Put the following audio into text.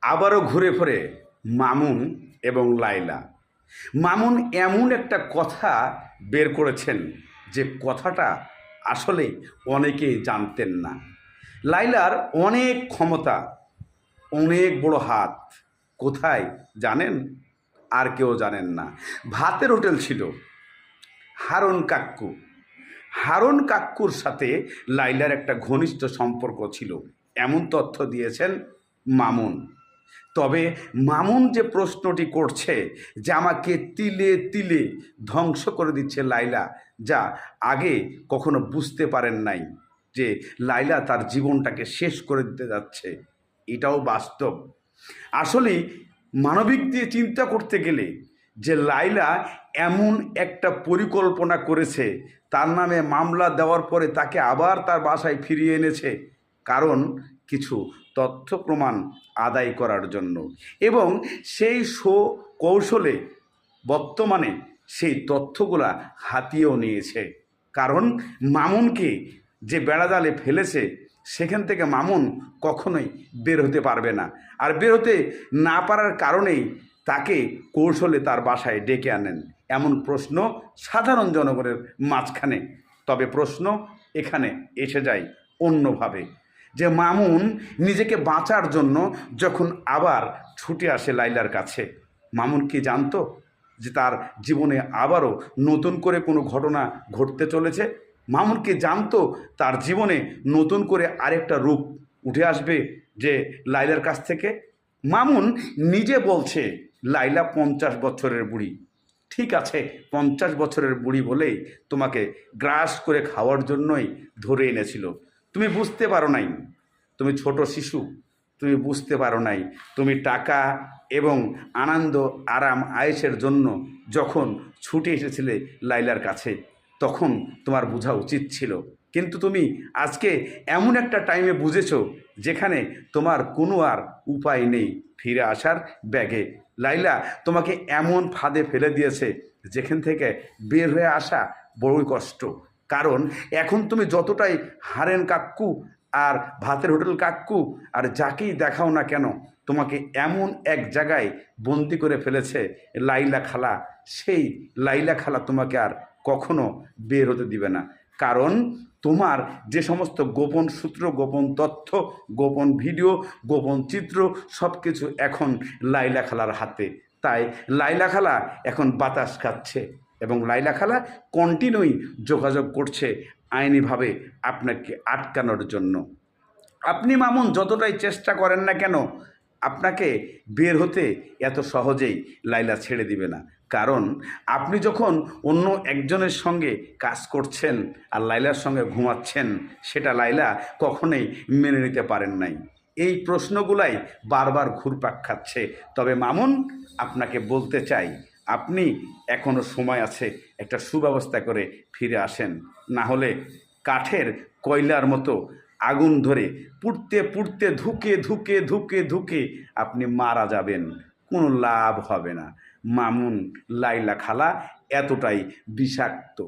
আবারও ঘুরে ফিরে মামুন এবং লাইলা মামুন এমন একটা কথা বের করেছেন যে কথাটা আসলে অনেকেই জানতেন না। লাইলার অনেক ক্ষমতা, অনেক বড় হাত, কোথায় জানেন? আর কেউ জানেন না। ভাতের হোটেল ছিল, হারুন কাক্কু। হারুন কাক্কুর সাথে লাইলার একটা ঘনিষ্ঠ সম্পর্ক ছিল। এমন তথ্য দিয়েছেন মামুন। তবে মামুন যে প্রশ্নটি করছে যে আমাকে তিলে তিলে ধ্বংস করে দিচ্ছে লাইলা যা আগে কখনো বুঝতে পারেন নাই যে লাইলা তার জীবনটাকে শেষ করে দিতে যাচ্ছে। এটাও বাস্তব। আসলে মানবিক দিয়ে চিন্তা করতে গেলে যে লাইলা এমন একটা পরিকল্পনা করেছে, তার নামে মামলা দেওয়ার পরে তাকে আবার তার বাসায় ফিরিয়ে এনেছে, কারণ কিছু তথ্য প্রমাণ আদায় করার জন্য। এবং সেই সো কৌশলে বর্তমানে সেই তথ্যগুলা হাতিয়েও নিয়েছে। কারণ মামুনকে যে বেড়াজালে ফেলেছে, সেখান থেকে মামুন কখনোই বের হতে পারবে না। আর বের হতে না পারার কারণেই তাকে কৌশলে তার বাসায় ডেকে আনেন। এমন প্রশ্ন সাধারণ জনগণের মাঝখানে। তবে প্রশ্ন এখানে এসে যায় অন্যভাবে। যে মামুন নিজেকে বাঁচার জন্য যখন আবার ছুটে আসে লাইলার কাছে। মামুন কি জানতো যে তার জীবনে আবারও নতুন করে কোনো ঘটনা ঘটতে চলেছে? মামুন কি জানতো তার জীবনে নতুন করে আরেকটা রূপ উঠে আসবে যে লাইলার কাছ থেকে? মামুন নিজে বলছে লাইলা পঞ্চাশ বছরের বুড়ি। ঠিক আছে, পঞ্চাশ বছরের বুড়ি বলেই তোমাকে গ্রাস করে খাওয়ার জন্যই ধরে এনেছিল। তুমি বুঝতে পারো নাই। তুমি ছোট শিশু, তুমি বুঝতে পারো নাই। তুমি টাকা এবং আনন্দ, আরাম, আয়েসের জন্য যখন ছুটে এসেছিলে লাইলার কাছে, তখন তোমার বোঝা উচিত ছিল। কিন্তু তুমি আজকে এমন একটা টাইমে বুঝেছ, যেখানে তোমার কোনো আর উপায় নেই ফিরে আসার ব্যাগে। লাইলা তোমাকে এমন ফাঁদে ফেলে দিয়েছে, যেখান থেকে বের হয়ে আসা বড়ই কষ্ট। কারণ এখন তুমি যতটাই হারেন কাক্কু আর ভাতের হোটেল কাক্কু আর যাকেই দেখাও না কেন, তোমাকে এমন এক জায়গায় বন্দি করে ফেলেছে লাইলা খালা। সেই লাইলা খালা তোমাকে আর কখনো বের হতে দিবে না। কারণ তোমার যে সমস্ত গোপন সূত্র, গোপন তথ্য, গোপন ভিডিও, গোপন চিত্র সব কিছু এখন লাইলা খালার হাতে। তাই লাইলা খালা এখন বাতাস খাচ্ছে। এবং লাইলা খালা কন্টিনিউই যোগাযোগ করছে আইনিভাবে আপনাকে আটকানোর জন্য। আপনি মামুন, যতটাই চেষ্টা করেন না কেন, আপনাকে বের হতে এত সহজেই লাইলা ছেড়ে দিবে না। কারণ আপনি যখন অন্য একজনের সঙ্গে কাজ করছেন আর লাইলার সঙ্গে ঘুমাচ্ছেন, সেটা লাইলা কখনোই মেনে নিতে পারেন নাই। এই প্রশ্নগুলাই বারবার ঘুরপাক খাচ্ছে। তবে মামুন, আপনাকে বলতে চাই আপনি এখনও সময় আছে একটা সুব্যবস্থা করে ফিরে আসেন। না হলে কাঠের কয়লার মতো আগুন ধরে পুড়তে পুড়তে ধুকে ধুকে ধুকে ধুকে আপনি মারা যাবেন। কোনো লাভ হবে না। মামুন, লাইলা খালা, এতটাই বিষাক্ত।